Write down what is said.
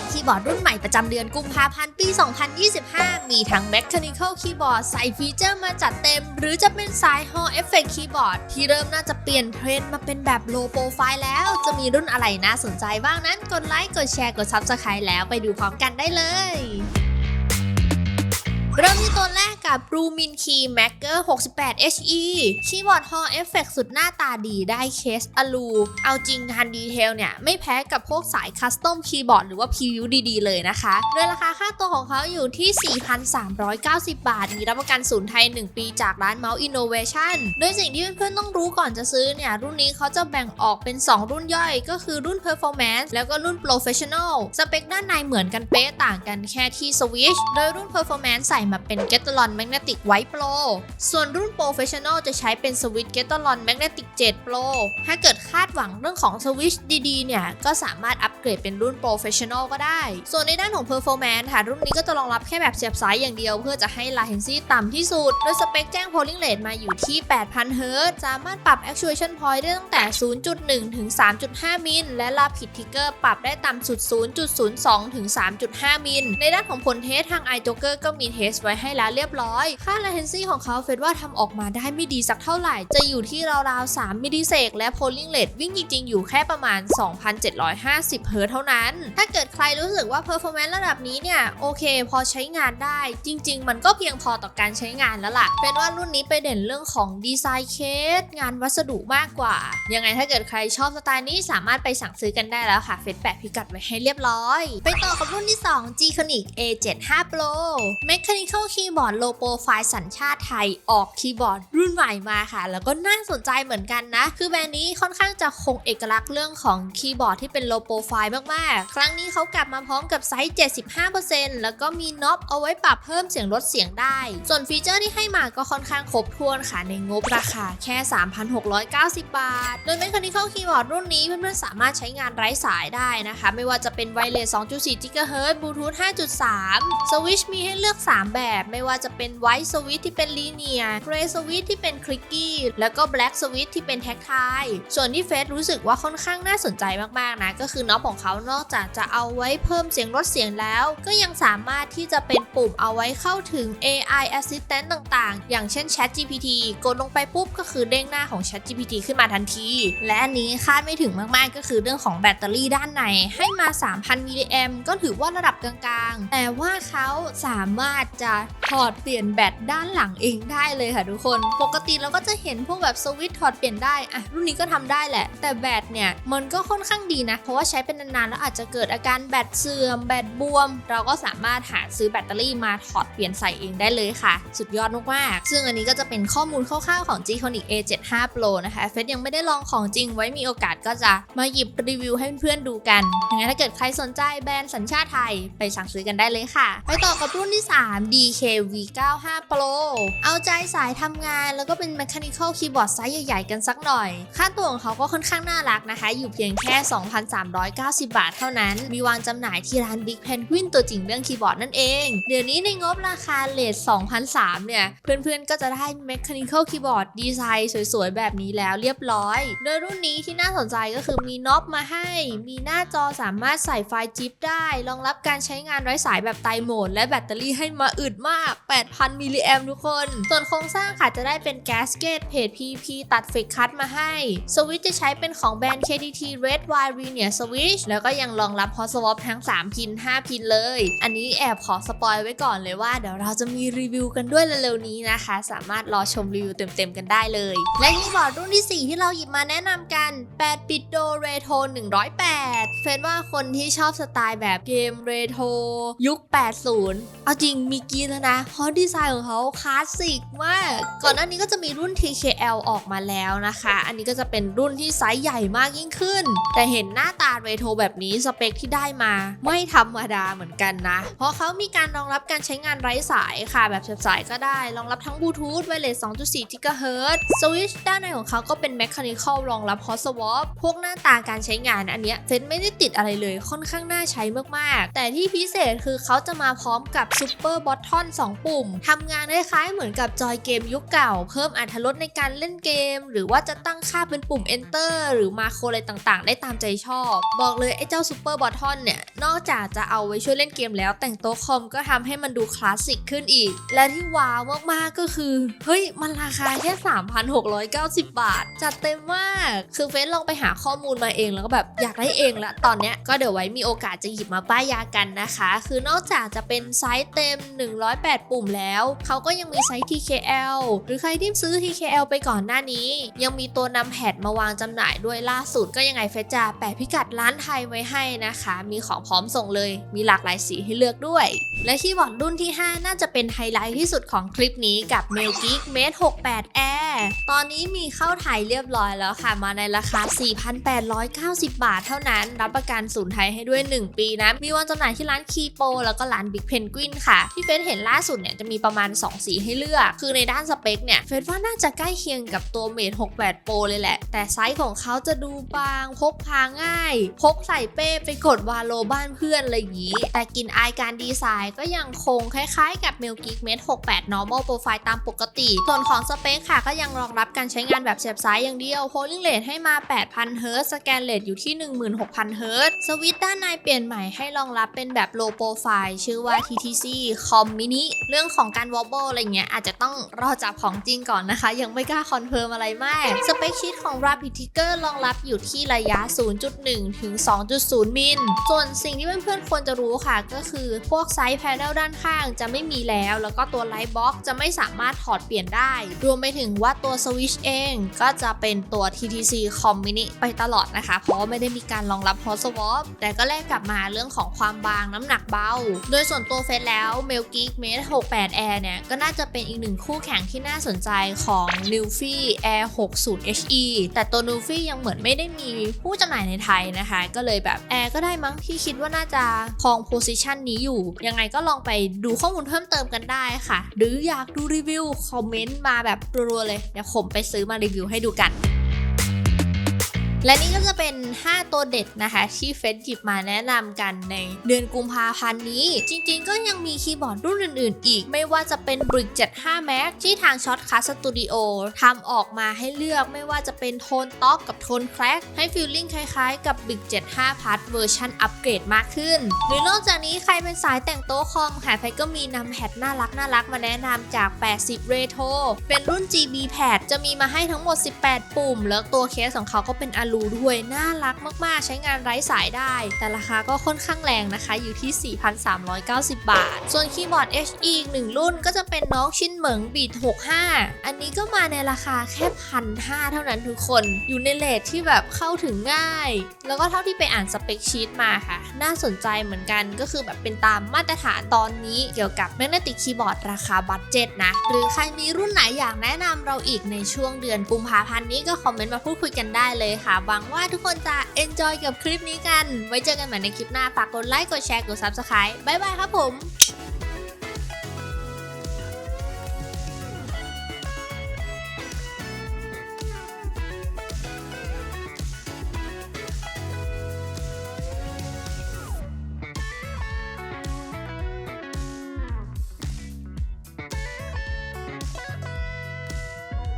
ดคีย์บอร์ดรุ่นใหม่ประจำเดือนกุมภาพันธ์ปี 2025 มีทั้ง Mechanical Keyboard ใส่ฟีเจอร์มาจัดเต็ม หรือจะเป็นสาย Hall Effect Keyboard ที่เริ่มน่าจะเปลี่ยนเทรนด์มาเป็นแบบ low profile แล้ว จะมีรุ่นอะไรน่าสนใจบ้างนั้น กดไลค์ กดแชร์ กด Subscribe แล้วไปดูพร้อมกันได้เลย เริ่มที่ตัวแรกกับ b r u m i n Key Maker 68 HE คีย์บอร์ด Hall Effect สุดหน้าตาดีได้เคสอลู เอาจริงงานดีเทลเนี่ย ไม่แพ้กับพวกสายคัสตอมคีย์บอร์ดหรือว่า PU ดีๆ เลยนะคะ โดยราคาค่าตัวของเขาอยู่ที่ 4,390 บาท มีรับประกันศูนย์ไทย 1 ปีจากร้าน Mouse Innovation โดยสิ่งที่เพื่อนๆต้องรู้ก่อนจะซื้อเนี่ย รุ่นนี้เขาจะแบ่งออกเป็น 2 รุ่นย่อย ก็คือรุ่น Performance แล้วก็รุ่น Professional สเปคด้านในเหมือนกันเป๊ะต่างกันแค่ที่สวิตช์โดยรุ่น Performance ใส่มาเป็น g e t a l o n Magnetic White Pro ส่วนรุ่น Professional จะใช้เป็นสวิตช์ g e t a l o n Magnetic 7 Pro ถ้าเกิดคาดหวังเรื่องของสวิตช์ดีๆ เนี่ย ก็สามารถอัปเกรดเป็นรุ่น Professional ก็ได้ ส่วนในด้านของ Performance ค่ะ รุ่นนี้ก็จะรองรับแค่แบบเสียบสายอย่างเดียว เพื่อจะให้ latency ต่ำที่สุด โดยสเปคแจ้ง polling rate มาอยู่ที่ 8,000 Hz สามารถปรับ actuation point ได้ตั้งแต่ 0.1 ถึง 3.5 มิล และ rapid trigger ปรับได้ต่ำสุด 0.02 ถึง 3.5 มิล ในด้านของผลเทสทาง iJoker ก็มีเทสไว้ให้แล้วเรียบร้อย ค่า latency ของเขาเฟดว่าทำออกมาได้ไม่ดีสักเท่าไหร่ จะอยู่ที่ราวๆ 3 มิลลิเซกและ polling rate วิ่งจริง ๆ อยู่แค่ประมาณ 2,750 เฮิร์ตเท่านั้น ถ้าเกิดใครรู้สึกว่า performance ระดับนี้เนี่ย โอเค พอใช้งานได้จริง ๆ มันก็เพียงพอต่อการใช้งานแล้วล่ะเป็นว่ารุ่นนี้ไปเด่นเรื่องของดีไซน์เคสงานวัสดุมากกว่า ยังไงถ้าเกิดใครชอบสไตล์นี้สามารถไปสั่งซื้อกันได้แล้วค่ะเฟซแปะพิกัดไว้ให้เรียบร้อย ไปต่อกับรุ่นที่ 2 G-Conic A75 Pro m e c h a n Mechanical Keyboard Low Profile สัญชาติไทย ออกคีย์บอร์ดรุ่นใหม่มาค่ะ แล้วก็น่าสนใจเหมือนกันนะ คือแบรนด์นี้ค่อนข้างจะคงเอกลักษณ์เรื่องของคีย์บอร์ดที่เป็น low profile มากๆ ครั้งนี้เขากลับมาพร้อมกับไซส์ 75%แล้วก็มีน็อปเอาไว้ปรับเพิ่มเสียงลดเสียงได้ ส่วนฟีเจอร์ที่ให้มาก็ค่อนข้างครบถ้วนค่ะในงบราคาแค่ 3,690 บาท โดย Mechanical Keyboard รุ่นนี้เพื่อนๆสามารถใช้งานไร้สายได้นะคะ ไม่ว่าจะเป็น Wireless 2.4 GHz Bluetooth 5.3สวิชมีให้เลือก 3แบบ ไม่ว่าจะเป็น White Switch ที่เป็น Linear Gray Switch ที่เป็น Clicky แล้วก็ Black Switch ที่เป็น Tactile ส่วนที่เฟสรู้สึกว่าค่อนข้างน่าสนใจมากๆนะก็คือน็อปของเขานอกจากจะเอาไว้เพิ่มเสียงลดเสียงแล้ว ก็ยังสามารถที่จะเป็นปุ่มเอาไว้เข้าถึง AI Assistant ต่างๆ อย่างเช่น Chat GPT กดลงไปปุ๊บก็คือเด้งหน้าของ Chat GPT ขึ้นมาทันที และอันนี้คาดไม่ถึงมาก ๆ ก็คือเรื่องของแบตเตอรี่ด้านในให้มา 3,000 มิลลิแอมก็ถือว่าระดับกลางๆ แต่ว่าเขาสามารถจะถอดเปลี่ยนแบตด้านหลังเองได้เลยค่ะทุกคน ปกติเราก็จะเห็นพวกแบบสวิตช์ถอดเปลี่ยนได้อะรุ่นนี้ก็ทำได้แหละ แต่แบตเนี่ยมันก็ค่อนข้างดีนะ เพราะว่าใช้เป็นนานๆแล้วอาจจะเกิดอาการแบตเสื่อมแบตบวม เราก็สามารถหาซื้อแบตเตอรี่มาถอดเปลี่ยนใส่เองได้เลยค่ะ สุดยอดมากๆซึ่งอันนี้ก็จะเป็นข้อมูลคร่าวๆของ G-Conic A75 Pro นะคะเฟซยังไม่ได้ลองของจริงไว้มีโอกาสก็จะมาหยิบรีวิวให้เพื่อนๆดูกันยังไงถ้าเกิดใครสนใจแบรนด์สัญชาติไทยไปสั่งซื้อกันได้เลยค่ะ ไปต่อกับรุ่นที่ 3 DKV95 Pro เอาใจสายทำงานแล้วก็เป็น Mechanical Keyboard ไซส์ใหญ่ๆกันสักหน่อย ค่าตัวของเขาก็ค่อนข้างน่ารักนะคะ อยู่เพียงแค่ 2,390 บาทเท่านั้น มีวางจำหน่ายที่ร้าน Big Penguin ตัวจริงเรื่องคีย์บอร์ดนั่นเอง เดี๋ยวนี้ในงบราคาเลท2,003เนี่ย เพื่อนๆก็จะได้ Mechanical Keyboard ดีไซน์สวยๆ แบบนี้แล้วเรียบร้อย โดยรุ่นนี้ที่น่าสนใจก็คือมีน็อปมาให้ มีหน้าจอสามารถใส่ไฟล์จิ๊บได้ รองรับการใช้งานไร้สายแบบไตโหมด และแบตเตอรี่ให้มาอึดมาก 8,000 มิลลิแอมทุกคน ส่วนโครงสร้างค่ะจะได้เป็นแกสเกตเพจ PP ตัดเฟกคัตมาให้ สวิตจะใช้เป็นของแบรนด์ KDT Red Wire Linear Switch แล้วก็ยังรองรับ Hot Swap ทั้ง 3 พิน 5 พินเลย อันนี้แอบขอสปอยไว้ก่อนเลยว่าเดี๋ยวเราจะมีรีวิวกันด้วยเร็วๆนี้นะคะ สามารถรอชมรีวิวเต็มๆกันได้เลย และคีย์บอร์ดรุ่นที่ 4 ที่เราหยิบมาแนะนำกัน 8 ปิดโดเรโทร108 เฟนว่าคนที่ชอบสไตล์แบบเกมเรโทรยุค 80 เอาจริงมีกรีนแล้วนะ เพราะดีไซน์ของเขาคลาสสิกมาก ก่อนหน้านี้ก็จะมีรุ่น TKL ออกมาแล้วนะคะ อันนี้ก็จะเป็นรุ่นที่ไซส์ใหญ่มากยิ่งขึ้น แต่เห็นหน้าตาเรโทรแบบนี้สเปคที่ได้มาไม่ธรรมดาเหมือนกันนะ เพราะเขามีการรองรับการใช้งานไร้สายค่ะ แบบเสียบสายก็ได้ รองรับทั้งบลูทูธไวเลส2.4 GHz สวิตช์ด้านในของเขาก็เป็น Mechanical รองรับ Hot Swap พวกหน้าตาการใช้งานอันเนี้ยเฟนไม่ได้ติดอะไรเลยค่อนข้างน่าใช้มากๆ แต่ที่พิเศษคือเขาจะมาพร้อมกับ Super Bottom ตทอน 2 ปุ่มทำงานคล้ายๆเหมือนกับจอยเกมยุคเก่า เพิ่มอรรถรสในการเล่นเกม หรือว่าจะตั้งค่าเป็นปุ่ม enter หรือมาโคอะไรต่างๆ ได้ตามใจชอบ บอกเลยไอ้เจ้าซูเปอร์บอททอนเนี่ย นอกจากจะเอาไว้ช่วยเล่นเกมแล้ว แต่งโต๊ะคอมก็ทำให้มันดูคลาสสิกขึ้นอีก และที่ว้าวมากๆก็คือ เฮ้ย มันราคาแค่ 3,690 บาท จัดเต็มมาก คือเฟซลองไปหาข้อมูลมาเองแล้วก็แบบอยากได้เองละตอนเนี้ยก็เดี๋ยวไว้มีโอกาสจะหยิบมาป้ายยากันนะคะ คือนอกจากจะเป็นไซส์เต็ม108 ปุ่มแล้ว เขาก็ยังมีไซส์ TKL หรือใครที่ซื้อ TKL ไปก่อนหน้านี้ ยังมีตัวนำแพดมาวางจำหน่ายด้วยล่าสุดก็ยังไงเฟซจะแปะพิกัดร้านไทยไว้ให้นะคะ มีของพร้อมส่งเลย มีหลากหลายสีให้เลือกด้วย และคีย์บอร์ดรุ่นที่ 5 น่าจะเป็นไฮไลท์ที่สุดของคลิปนี้กับ m e l Geek Mate 68 Air ตอนนี้มีเข้าไทยเรียบร้อยแล้วค่ะ มาในราคา 4,890 บาทเท่านั้น รับประกันศูนย์ไทยให้ด้วย 1 ปีนะ มีวันจำหน่ายที่ร้านคีโปแล้วก็ร้าน Big Penguin ค่ะที่เฟซเห็นล่าสุดเนี่ยจะมีประมาณ 2 สีให้เลือก คือในด้านสเปคเนี่ยเฟซว่าน่าจะใกล้เคียงกับตัว Mate 68 Pro เลยแหละ แต่ไซส์ของเขาจะดูบาง พกพาง่าย พกใส่เป้ไปกดวาโลบ้านเพื่อนอะไรอย่างนี้ แต่กลินอายการดีไซน์ก็ยังคงคล้ายๆ กับ m e l Geek Mate 68 Normal Profile ตามปกติ ส่วนของสเปคค่ะก็ยังรองรับการใช้งานแบบเสียบซ้ายอย่างเดียว Polling Rate ให้มา 8,000 Hz สแกนเรทอยู่ที่ 16,000 Hz สวิตช์ด้านในเปลี่ยนใหม่ให้รองรับเป็นแบบ Low Profile ชื่อว่า TTC Com Mini เรื่องของการ Wobble อะไรเงี้ยอาจจะต้องรอจับของจริงก่อนนะคะ ยังไม่กล้าคอนเฟิร์มอะไรมากสเปคชีตของ Rapid Trigger รองรับอยู่ที่ระยะ 0.1 ถึง 2.0 มิล ส่วนสิ่งที่เพื่อนๆควรจะรู้ค่ะ ก็คือพวกไซส์แพนเนลด้านข้างจะไม่มีแล้ว แล้วก็ตัวไลท์บ็อกจะไม่สามารถถอดเปลี่ยนได้ รวมไปถึงว่าตัวสวิชเองก็จะเป็นตัว TTC Com Mini ไปตลอดนะคะ เพราะไม่ได้มีการรองรับ Hot Swap แต่ก็แลกกลับมาเรื่องของความบางน้ำหนักเบา โดยส่วนตัวเฟสแล้ว m e l Geek Mate 68 Air เนี่ย ก็น่าจะเป็นอีกหนึ่งคู่แข่งที่น่าสนใจของ n u f i Air 60 HE แต่ตัว n u f i ยังเหมือนไม่ได้มีผู้จำหน่ายในไทยนะคะ ก็เลยแบบ Air ก็ได้มั้งที่คิดว่าน่าจะครองโพซิชันนี้อยู่ ยังไงก็ลองไปดูข้อมูลเพิ่มเติมกันได้ค่ะ หรืออยากดูรีวิว คอมเมนต์มาแบบรัวๆเลย เดี๋ยวผมไปซื้อมารีวิวให้ดูกัน และนี่ก็จะเป็น 5 ตัวเด็ดนะคะที่เฟซหยิบมาแนะนำกันในเดือนกุมภาพันธ์นี้ จริงๆ ก็ยังมีคีย์บอร์ดรุ่นอื่นๆ อีก ไม่ว่าจะเป็น Brick 75 Max ที่ทาง Shotcut Studio ทำออกมาให้เลือกไม่ว่าจะเป็นโทนต็อกกับโทนแครกให้ฟีลลิ่งคล้ายๆ กับ Brick 75 Plus เวอร์ชันอัปเกรดมากขึ้น หรือนอกจากนี้ใครเป็นสายแต่งโต๊ะคอมค่ะไฟก็มีนำแพดน่ารักน่ารักมาแนะนำจาก 80 Retro เป็นรุ่น GB Pad จะมีมาให้ทั้งหมด 18 ปุ่ม แล้วตัวเคสของเขาก็เป็นอลูด้วย น่ารักมากๆ ใช้งานไร้สายได้ แต่ราคาก็ค่อนข้างแรงนะคะอยู่ที่ 4,390 บาท ส่วนคีย์บอร์ด HE อีกหนึ่งรุ่นก็จะเป็นน้องชินเหมิงบีด65 อันนี้ก็มาในราคาแค่พันห้าเท่านั้นทุกคน อยู่ในเลทที่แบบเข้าถึงง่าย แล้วก็เท่าที่ไปอ่านสเปคชีตมาค่ะ น่าสนใจเหมือนกันก็คือแบบเป็นตามมาตรฐานตอนนี้เกี่ยวกับแมกเนติกคีย์บอร์ดราคาบัตเจ็ตนะ หรือใครมีรุ่นไหนอยากแนะนำเราอีกในช่วงเดือนกุมภาพันธ์นี้ก็คอมเมนต์มาพูดคุยกันได้เลยค่ะหวังว่าทุกคนจะ enjoy กับคลิปนี้กัน ไว้เจอกันใหม่ในคลิปหน้า ฝากกดไลค์ กดแชร์ กด subscribe บ๊ายบายครับผม